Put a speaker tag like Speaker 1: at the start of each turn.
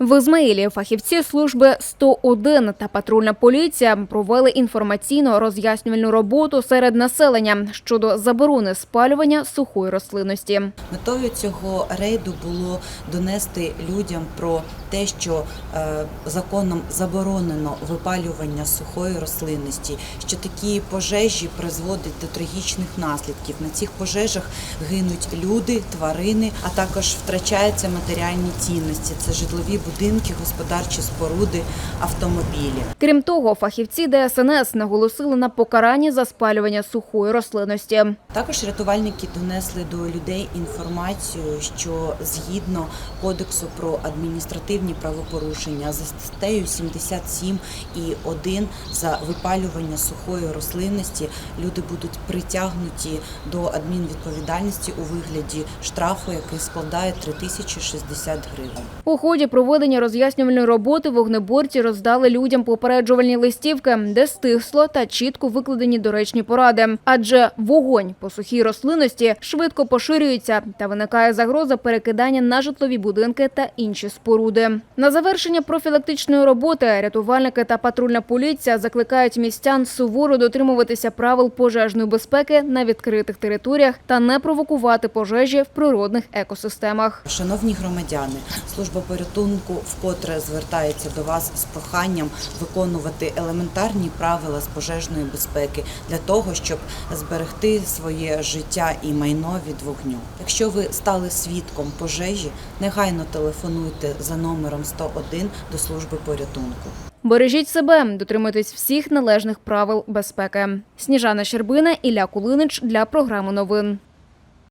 Speaker 1: В Ізмаїлі фахівці служби 101 та патрульна поліція провели інформаційно-роз'яснювальну роботу серед населення щодо заборони спалювання сухої рослинності.
Speaker 2: Метою цього рейду було донести людям про те, що е, законом заборонено випалювання сухої рослинності, що такі пожежі призводять до трагічних наслідків. На цих пожежах гинуть люди, тварини, а також втрачаються матеріальні цінності. Це житлові будинки, господарчі споруди, автомобілі.
Speaker 1: Крім того, фахівці ДСНС наголосили на покаранні за спалювання сухої рослинності.
Speaker 2: Також рятувальники донесли до людей інформацію, що згідно кодексу про адміністративні правопорушення за статтею 77 і 1 за випалювання сухої рослинності люди будуть притягнуті до адмінвідповідальності у вигляді штрафу, який складає 3060 гривень.
Speaker 1: У ході проведення роз'яснювальної роботи вогнеборці роздали людям попереджувальні листівки, де стисло та чітко викладені доречні поради. Адже вогонь по сухій рослинності швидко поширюється та виникає загроза перекидання на житлові будинки та інші споруди. На завершення профілактичної роботи рятувальники та патрульна поліція закликають містян суворо дотримуватися правил пожежної безпеки на відкритих територіях та не провокувати пожежі в природних екосистемах.
Speaker 2: Шановні громадяни, служба порятунку вкотре звертається до вас з проханням виконувати елементарні правила з пожежної безпеки для того, щоб зберегти своє життя і майно від вогню. Якщо ви стали свідком пожежі, негайно телефонуйте за номером 101 до служби порятунку.
Speaker 1: Бережіть себе, дотримуйтесь всіх належних правил безпеки. Сніжана Щербина, Ілля Кулинич для програми новин.